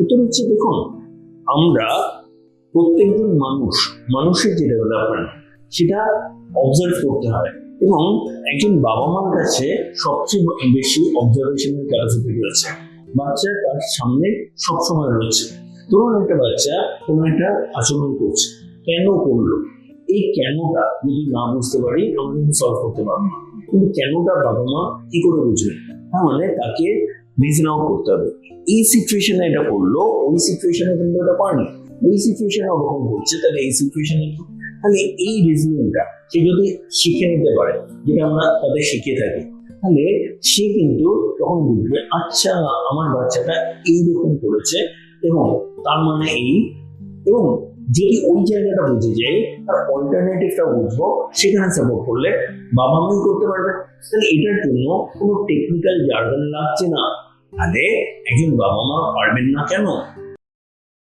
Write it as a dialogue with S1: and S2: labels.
S1: উত্তর হচ্ছে দেখুন, আমরা প্রত্যেকজন মানুষ, মানুষের যে ডেভেলপমেন্ট সেটা অবজার্ভ করতে হয়। এবং একজন বাবা মার কাছে সবচেয়ে বেশি অবজারভেশনের ক্যাপাসিটি রয়েছে। বাচ্চা তার সামনে সবসময় রয়েছে। ধরুন একটা বাচ্চা কোনো একটা আচরণ করছে, কেন করল? এই কেনটা যদি না বুঝতে পারি, আমরা কিন্তু সলভ করতে পারব কিন্তু কেনটা বাবা মা কি করে বুঝবে? মানে তাকে রিজন করতে হবে। এই সিচুয়েশনে এটা করল ওই সিচুয়েশনে কিন্তু এটা পারেনি ওই সিচুয়েশনে ওরকম করছে তাহলে এই সিচুয়েশনে তাহলে এই রিজনিংটা সে যদি শিখে নিতে পারে, যেটা আমরা তাদের শিখে থাকি, তাহলে সে কিন্তু তখন বুঝবে আচ্ছা আমার বাচ্চাটা এইরকম করেছে এবং তার মানে এই এবং যদি ওই জায়গাটা বুঝে যাই তার অল্টারনেটিভটা বুঝব, সেখানে সাপোর্ট করলে বাবা মাই করতে পারবে। তাহলে এটার জন্য কোনো টেকনিক্যাল জার্গন লাগছে না। তাহলে একজন বাবা মা পারবেন না কেন?